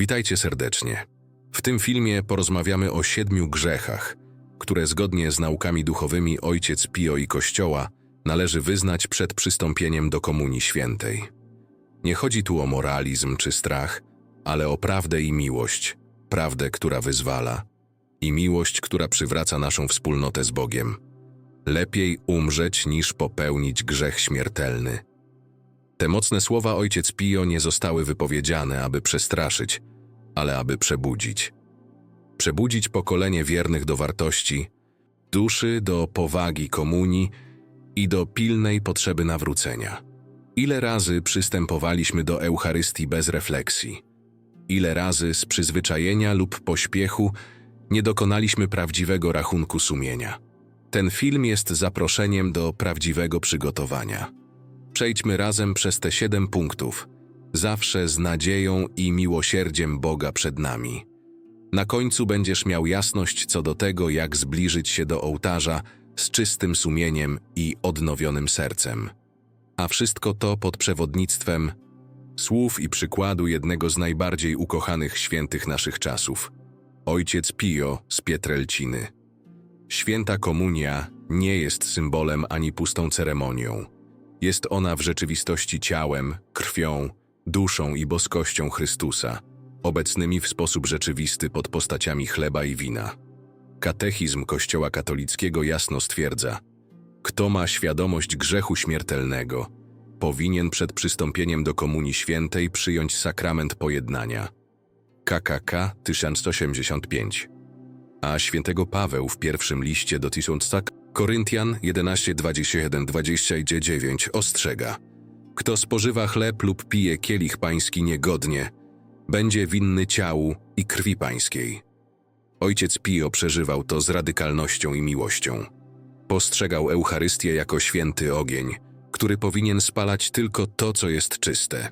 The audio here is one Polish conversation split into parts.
Witajcie serdecznie. W tym filmie porozmawiamy o siedmiu grzechach, które zgodnie z naukami duchowymi Ojciec Pio i Kościoła należy wyznać przed przystąpieniem do Komunii Świętej. Nie chodzi tu o moralizm czy strach, ale o prawdę i miłość, prawdę, która wyzwala, i miłość, która przywraca naszą wspólnotę z Bogiem. Lepiej umrzeć niż popełnić grzech śmiertelny. Te mocne słowa ojciec Pio nie zostały wypowiedziane, aby przestraszyć, ale aby przebudzić. Przebudzić pokolenie wiernych do wartości, duszy do powagi komunii i do pilnej potrzeby nawrócenia. Ile razy przystępowaliśmy do Eucharystii bez refleksji? Ile razy z przyzwyczajenia lub pośpiechu nie dokonaliśmy prawdziwego rachunku sumienia? Ten film jest zaproszeniem do prawdziwego przygotowania. Przejdźmy razem przez te siedem punktów, zawsze z nadzieją i miłosierdziem Boga przed nami. Na końcu będziesz miał jasność co do tego, jak zbliżyć się do ołtarza z czystym sumieniem i odnowionym sercem. A wszystko to pod przewodnictwem słów i przykładu jednego z najbardziej ukochanych świętych naszych czasów, ojciec Pio z Pietrelciny. Święta komunia nie jest symbolem ani pustą ceremonią. Jest ona w rzeczywistości ciałem, krwią, duszą i boskością Chrystusa, obecnymi w sposób rzeczywisty pod postaciami chleba i wina. Katechizm Kościoła katolickiego jasno stwierdza: Kto ma świadomość grzechu śmiertelnego, powinien przed przystąpieniem do Komunii Świętej przyjąć sakrament pojednania. KKK 1185 a świętego Paweł w pierwszym liście do tysiąca Koryntian 11, 21, 29 ostrzega. Kto spożywa chleb lub pije kielich pański niegodnie, będzie winny ciału i krwi pańskiej. Ojciec Pio przeżywał to z radykalnością i miłością. Postrzegał Eucharystię jako święty ogień, który powinien spalać tylko to, co jest czyste.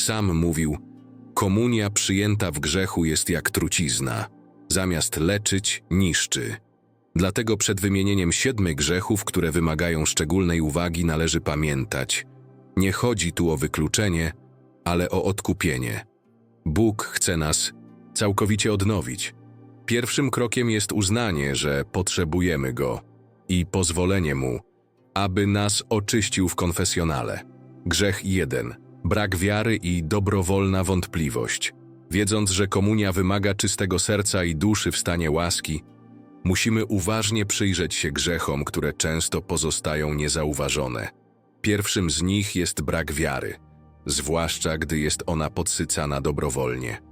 Sam mówił: Komunia przyjęta w grzechu jest jak trucizna, zamiast leczyć, niszczy. Dlatego przed wymienieniem siedmiu grzechów, które wymagają szczególnej uwagi, należy pamiętać: nie chodzi tu o wykluczenie, ale o odkupienie. Bóg chce nas całkowicie odnowić. Pierwszym krokiem jest uznanie, że potrzebujemy Go i pozwolenie Mu, aby nas oczyścił w konfesjonale. Grzech jeden brak wiary i dobrowolna wątpliwość. Wiedząc, że komunia wymaga czystego serca i duszy w stanie łaski, musimy uważnie przyjrzeć się grzechom, które często pozostają niezauważone. Pierwszym z nich jest brak wiary, zwłaszcza gdy jest ona podsycana dobrowolnie.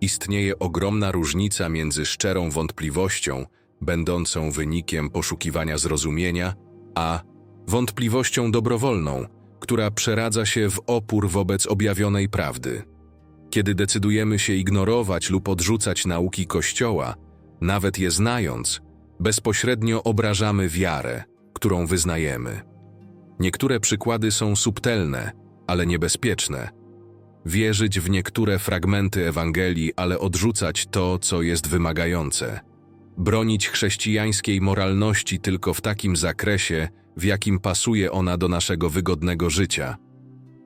Istnieje ogromna różnica między szczerą wątpliwością, będącą wynikiem poszukiwania zrozumienia, a wątpliwością dobrowolną, która przeradza się w opór wobec objawionej prawdy. Kiedy decydujemy się ignorować lub odrzucać nauki Kościoła, nawet je znając, bezpośrednio obrażamy wiarę, którą wyznajemy. Niektóre przykłady są subtelne, ale niebezpieczne. Wierzyć w niektóre fragmenty Ewangelii, ale odrzucać to, co jest wymagające. Bronić chrześcijańskiej moralności tylko w takim zakresie, w jakim pasuje ona do naszego wygodnego życia.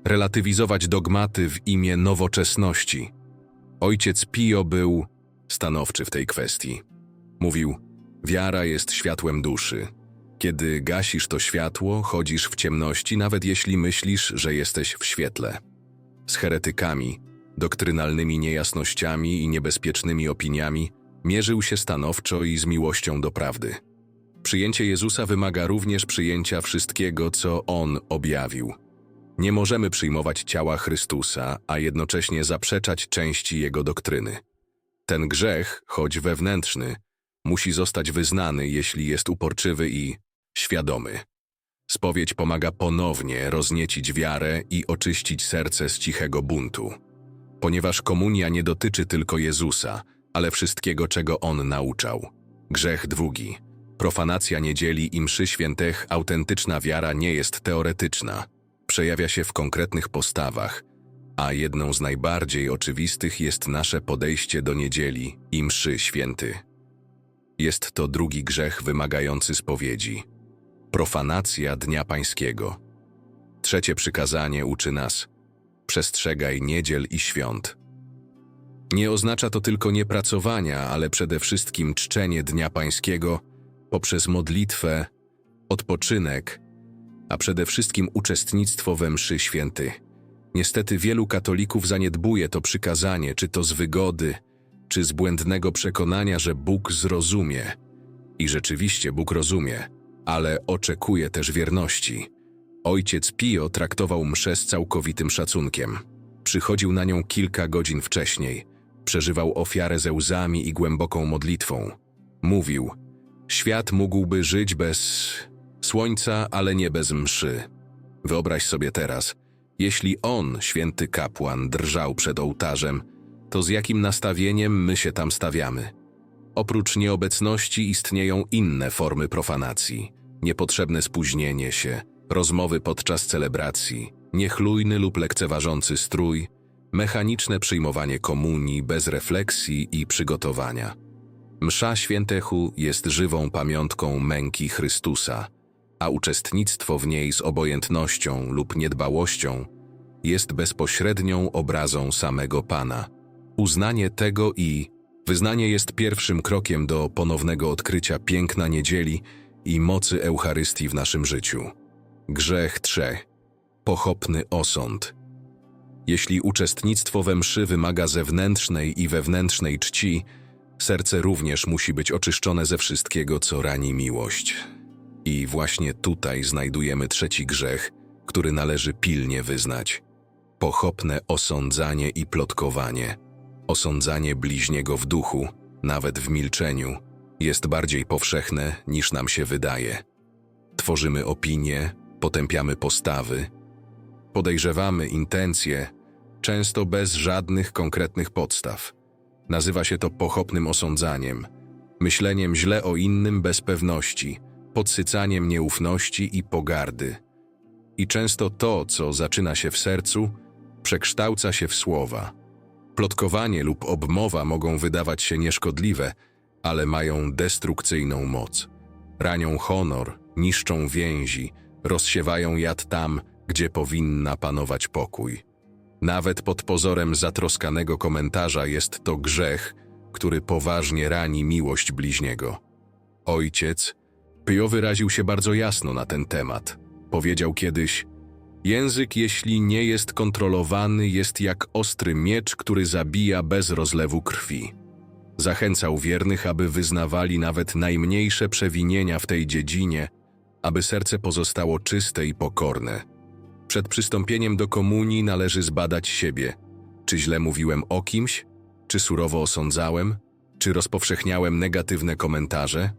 Relatywizować dogmaty w imię nowoczesności. Ojciec Pio był stanowczy w tej kwestii. Mówił: Wiara jest światłem duszy. Kiedy gasisz to światło, chodzisz w ciemności, nawet jeśli myślisz, że jesteś w świetle. Z heretykami, doktrynalnymi niejasnościami i niebezpiecznymi opiniami mierzył się stanowczo i z miłością do prawdy. Przyjęcie Jezusa wymaga również przyjęcia wszystkiego, co On objawił. Nie możemy przyjmować ciała Chrystusa, a jednocześnie zaprzeczać części Jego doktryny. Ten grzech, choć wewnętrzny, musi zostać wyznany, jeśli jest uporczywy i świadomy. Spowiedź pomaga ponownie rozniecić wiarę i oczyścić serce z cichego buntu. Ponieważ komunia nie dotyczy tylko Jezusa, ale wszystkiego, czego On nauczał. Grzech drugi. Profanacja niedzieli i mszy świętych, autentyczna wiara nie jest teoretyczna. Przejawia się w konkretnych postawach, a jedną z najbardziej oczywistych jest nasze podejście do niedzieli i mszy święty. Jest to drugi grzech wymagający spowiedzi. Profanacja Dnia Pańskiego. Trzecie przykazanie uczy nas: przestrzegaj niedziel i świąt. Nie oznacza to tylko niepracowania, ale przede wszystkim czczenie Dnia Pańskiego poprzez modlitwę, odpoczynek, a przede wszystkim uczestnictwo we mszy święty. Niestety wielu katolików zaniedbuje to przykazanie, czy to z wygody, czy z błędnego przekonania, że Bóg zrozumie. I rzeczywiście Bóg rozumie, ale oczekuje też wierności. Ojciec Pio traktował mszę z całkowitym szacunkiem. Przychodził na nią kilka godzin wcześniej, przeżywał ofiarę ze łzami i głęboką modlitwą. Mówił: Świat mógłby żyć bez słońca, ale nie bez mszy. Wyobraź sobie teraz, jeśli on, święty kapłan, drżał przed ołtarzem, to z jakim nastawieniem my się tam stawiamy? Oprócz nieobecności istnieją inne formy profanacji, niepotrzebne spóźnienie się, rozmowy podczas celebracji, niechlujny lub lekceważący strój, mechaniczne przyjmowanie komunii bez refleksji i przygotowania. Msza świętechu jest żywą pamiątką męki Chrystusa, a uczestnictwo w niej z obojętnością lub niedbałością jest bezpośrednią obrazą samego Pana. Uznanie tego i wyznanie jest pierwszym krokiem do ponownego odkrycia piękna niedzieli i mocy Eucharystii w naszym życiu. Grzech trzech. Pochopny osąd. Jeśli uczestnictwo we mszy wymaga zewnętrznej i wewnętrznej czci, serce również musi być oczyszczone ze wszystkiego, co rani miłość. I właśnie tutaj znajdujemy trzeci grzech, który należy pilnie wyznać. Pochopne osądzanie i plotkowanie. Osądzanie bliźniego w duchu, nawet w milczeniu, jest bardziej powszechne niż nam się wydaje. Tworzymy opinie, potępiamy postawy, podejrzewamy intencje, często bez żadnych konkretnych podstaw. Nazywa się to pochopnym osądzaniem, myśleniem źle o innym bez pewności, podsycaniem nieufności i pogardy. I często to, co zaczyna się w sercu, przekształca się w słowa. Plotkowanie lub obmowa mogą wydawać się nieszkodliwe, ale mają destrukcyjną moc. Ranią honor, niszczą więzi, rozsiewają jad tam, gdzie powinna panować pokój. Nawet pod pozorem zatroskanego komentarza jest to grzech, który poważnie rani miłość bliźniego. Ojciec, Pio wyraził się bardzo jasno na ten temat. Powiedział kiedyś: Język, jeśli nie jest kontrolowany, jest jak ostry miecz, który zabija bez rozlewu krwi. Zachęcał wiernych, aby wyznawali nawet najmniejsze przewinienia w tej dziedzinie, aby serce pozostało czyste i pokorne. Przed przystąpieniem do komunii należy zbadać siebie. Czy źle mówiłem o kimś? Czy surowo osądzałem? Czy rozpowszechniałem negatywne komentarze?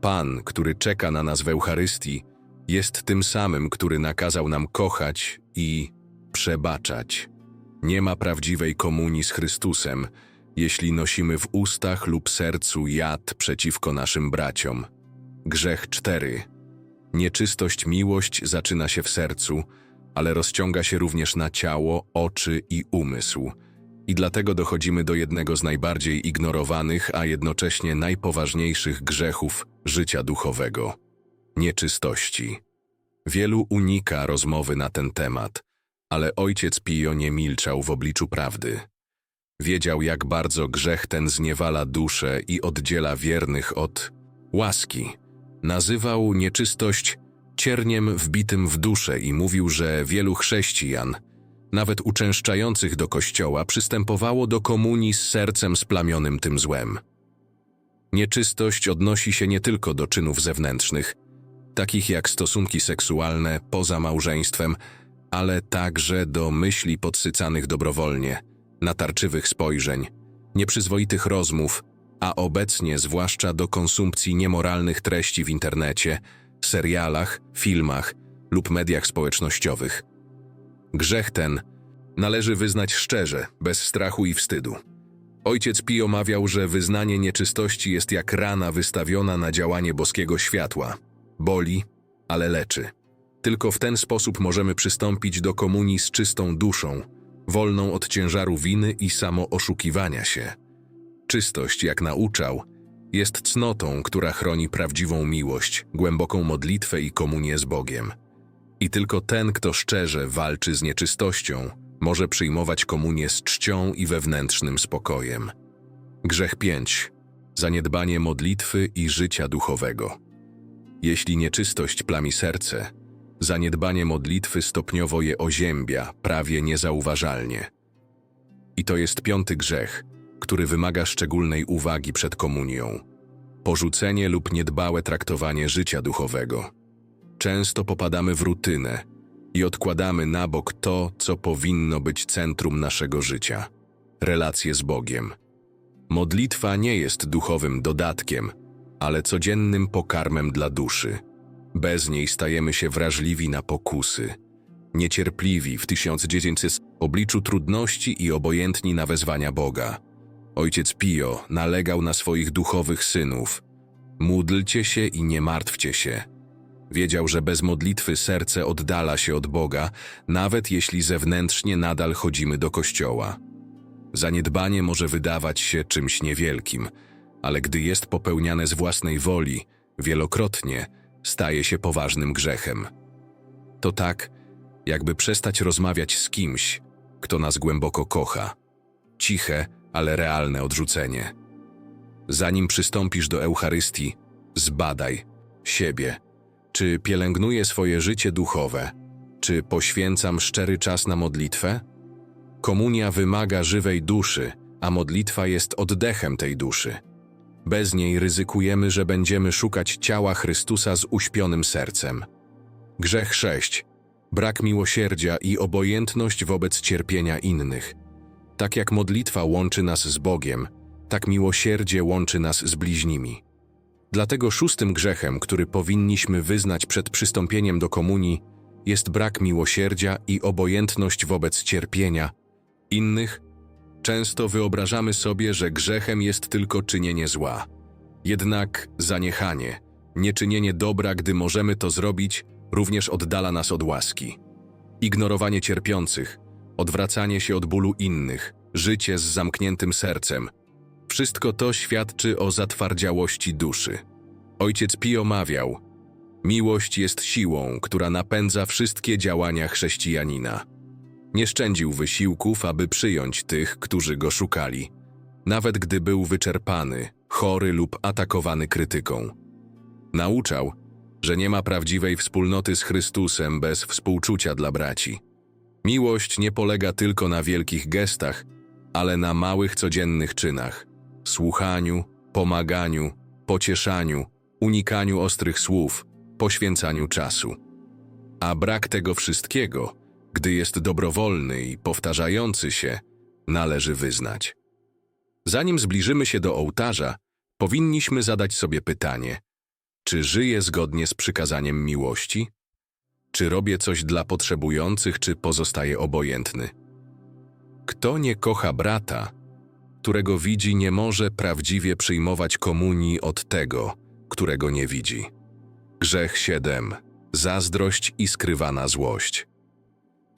Pan, który czeka na nas w Eucharystii, jest tym samym, który nakazał nam kochać i przebaczać. Nie ma prawdziwej komunii z Chrystusem, jeśli nosimy w ustach lub sercu jad przeciwko naszym braciom. Grzech 4. Nieczystość miłość zaczyna się w sercu, ale rozciąga się również na ciało, oczy i umysł. I dlatego dochodzimy do jednego z najbardziej ignorowanych, a jednocześnie najpoważniejszych grzechów życia duchowego nieczystości. Wielu unika rozmowy na ten temat, ale ojciec Pio nie milczał w obliczu prawdy. Wiedział, jak bardzo grzech ten zniewala duszę i oddziela wiernych od łaski. Nazywał nieczystość cierniem wbitym w duszę i mówił, że wielu chrześcijan, nawet uczęszczających do kościoła, przystępowało do komunii z sercem splamionym tym złem. Nieczystość odnosi się nie tylko do czynów zewnętrznych, takich jak stosunki seksualne poza małżeństwem, ale także do myśli podsycanych dobrowolnie, natarczywych spojrzeń, nieprzyzwoitych rozmów, a obecnie zwłaszcza do konsumpcji niemoralnych treści w internecie, serialach, filmach lub mediach społecznościowych. Grzech ten należy wyznać szczerze, bez strachu i wstydu. Ojciec Pio mawiał, że wyznanie nieczystości jest jak rana wystawiona na działanie boskiego światła. Boli, ale leczy. Tylko w ten sposób możemy przystąpić do komunii z czystą duszą, wolną od ciężaru winy i samooszukiwania się. Czystość, jak nauczał, jest cnotą, która chroni prawdziwą miłość, głęboką modlitwę i komunię z Bogiem. I tylko ten, kto szczerze walczy z nieczystością, może przyjmować komunię z czcią i wewnętrznym spokojem. Grzech 5. Zaniedbanie modlitwy i życia duchowego. Jeśli nieczystość plami serce, zaniedbanie modlitwy stopniowo je oziębia, prawie niezauważalnie. I to jest piąty grzech, który wymaga szczególnej uwagi przed komunią. Porzucenie lub niedbałe traktowanie życia duchowego. Często popadamy w rutynę i odkładamy na bok to, co powinno być centrum naszego życia relacje z Bogiem. Modlitwa nie jest duchowym dodatkiem, ale codziennym pokarmem dla duszy. Bez niej stajemy się wrażliwi na pokusy, niecierpliwi w 1900 obliczu trudności i obojętni na wezwania Boga. Ojciec Pio nalegał na swoich duchowych synów: Módlcie się i nie martwcie się. Wiedział, że bez modlitwy serce oddala się od Boga, nawet jeśli zewnętrznie nadal chodzimy do kościoła. Zaniedbanie może wydawać się czymś niewielkim, ale gdy jest popełniane z własnej woli, wielokrotnie staje się poważnym grzechem. To tak, jakby przestać rozmawiać z kimś, kto nas głęboko kocha. Ciche, ale realne odrzucenie. Zanim przystąpisz do Eucharystii, zbadaj siebie. Czy pielęgnuję swoje życie duchowe? Czy poświęcam szczery czas na modlitwę? Komunia wymaga żywej duszy, a modlitwa jest oddechem tej duszy. Bez niej ryzykujemy, że będziemy szukać ciała Chrystusa z uśpionym sercem. Grzech 6. Brak miłosierdzia i obojętność wobec cierpienia innych. Tak jak modlitwa łączy nas z Bogiem, tak miłosierdzie łączy nas z bliźnimi. Dlatego szóstym grzechem, który powinniśmy wyznać przed przystąpieniem do komunii, jest brak miłosierdzia i obojętność wobec cierpienia innych. Często wyobrażamy sobie, że grzechem jest tylko czynienie zła. Jednak zaniechanie, nieczynienie dobra, gdy możemy to zrobić, również oddala nas od łaski. Ignorowanie cierpiących, odwracanie się od bólu innych, życie z zamkniętym sercem wszystko to świadczy o zatwardziałości duszy. Ojciec Pio mawiał: Miłość jest siłą, która napędza wszystkie działania chrześcijanina. Nie szczędził wysiłków, aby przyjąć tych, którzy go szukali, nawet gdy był wyczerpany, chory lub atakowany krytyką. Nauczał, że nie ma prawdziwej wspólnoty z Chrystusem bez współczucia dla braci. Miłość nie polega tylko na wielkich gestach, ale na małych codziennych czynach słuchaniu, pomaganiu, pocieszaniu, unikaniu ostrych słów, poświęcaniu czasu. A brak tego wszystkiego, gdy jest dobrowolny i powtarzający się, należy wyznać. Zanim zbliżymy się do ołtarza, powinniśmy zadać sobie pytanie: czy żyję zgodnie z przykazaniem miłości? Czy robię coś dla potrzebujących, czy pozostaję obojętny? Kto nie kocha brata, którego widzi, nie może prawdziwie przyjmować komunii od tego, którego nie widzi. Grzech 7. Zazdrość i skrywana złość.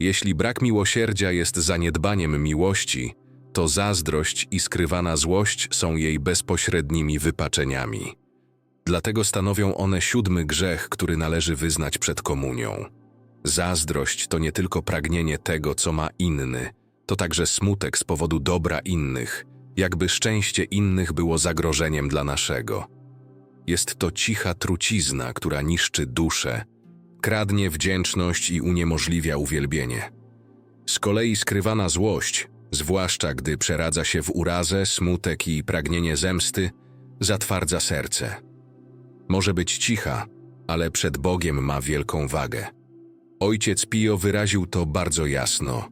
Jeśli brak miłosierdzia jest zaniedbaniem miłości, to zazdrość i skrywana złość są jej bezpośrednimi wypaczeniami. Dlatego stanowią one siódmy grzech, który należy wyznać przed komunią. Zazdrość to nie tylko pragnienie tego, co ma inny, to także smutek z powodu dobra innych, jakby szczęście innych było zagrożeniem dla naszego. Jest to cicha trucizna, która niszczy duszę, kradnie wdzięczność i uniemożliwia uwielbienie. Z kolei skrywana złość, zwłaszcza gdy przeradza się w urazę, smutek i pragnienie zemsty, zatwardza serce. Może być cicha, ale przed Bogiem ma wielką wagę. Ojciec Pio wyraził to bardzo jasno.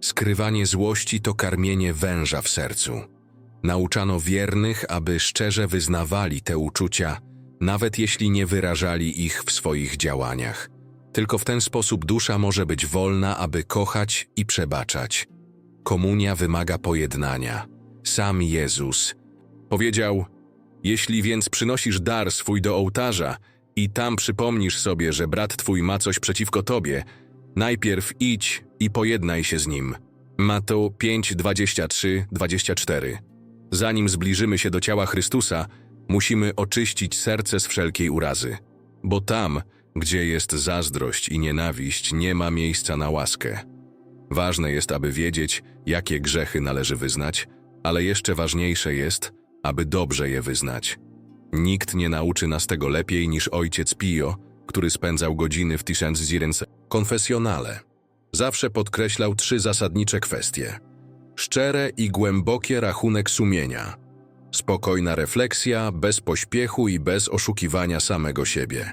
Skrywanie złości to karmienie węża w sercu. Nauczano wiernych, aby szczerze wyznawali te uczucia, nawet jeśli nie wyrażali ich w swoich działaniach. Tylko w ten sposób dusza może być wolna, aby kochać i przebaczać. Komunia wymaga pojednania. Sam Jezus powiedział: Jeśli więc przynosisz dar swój do ołtarza i tam przypomnisz sobie, że brat twój ma coś przeciwko tobie, najpierw idź i pojednaj się z nim. Mateo 5, 23, 24. Zanim zbliżymy się do ciała Chrystusa, musimy oczyścić serce z wszelkiej urazy, bo tam, gdzie jest zazdrość i nienawiść, nie ma miejsca na łaskę. Ważne jest, aby wiedzieć, jakie grzechy należy wyznać, ale jeszcze ważniejsze jest, aby dobrze je wyznać. Nikt nie nauczy nas tego lepiej niż ojciec Pio, który spędzał godziny w Tysiąc konfesjonale. Zawsze podkreślał trzy zasadnicze kwestie. Szczere i głębokie rachunek sumienia. Spokojna refleksja, bez pośpiechu i bez oszukiwania samego siebie.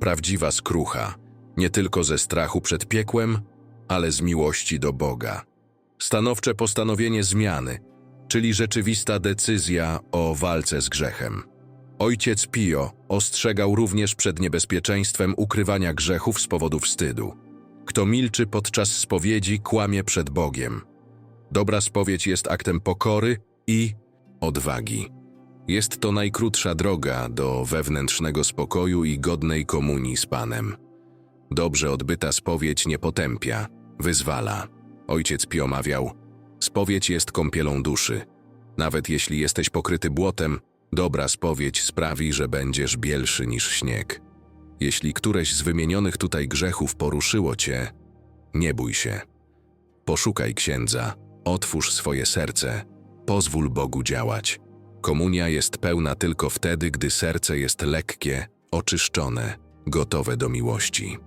Prawdziwa skrucha, nie tylko ze strachu przed piekłem, ale z miłości do Boga. Stanowcze postanowienie zmiany, czyli rzeczywista decyzja o walce z grzechem. Ojciec Pio ostrzegał również przed niebezpieczeństwem ukrywania grzechów z powodu wstydu. Kto milczy podczas spowiedzi, kłamie przed Bogiem. Dobra spowiedź jest aktem pokory i odwagi. Jest to najkrótsza droga do wewnętrznego spokoju i godnej komunii z Panem. Dobrze odbyta spowiedź nie potępia, wyzwala. Ojciec Pio mawiał, spowiedź jest kąpielą duszy. Nawet jeśli jesteś pokryty błotem, dobra spowiedź sprawi, że będziesz bielszy niż śnieg. Jeśli któreś z wymienionych tutaj grzechów poruszyło cię, nie bój się. Poszukaj księdza, otwórz swoje serce, pozwól Bogu działać. Komunia jest pełna tylko wtedy, gdy serce jest lekkie, oczyszczone, gotowe do miłości.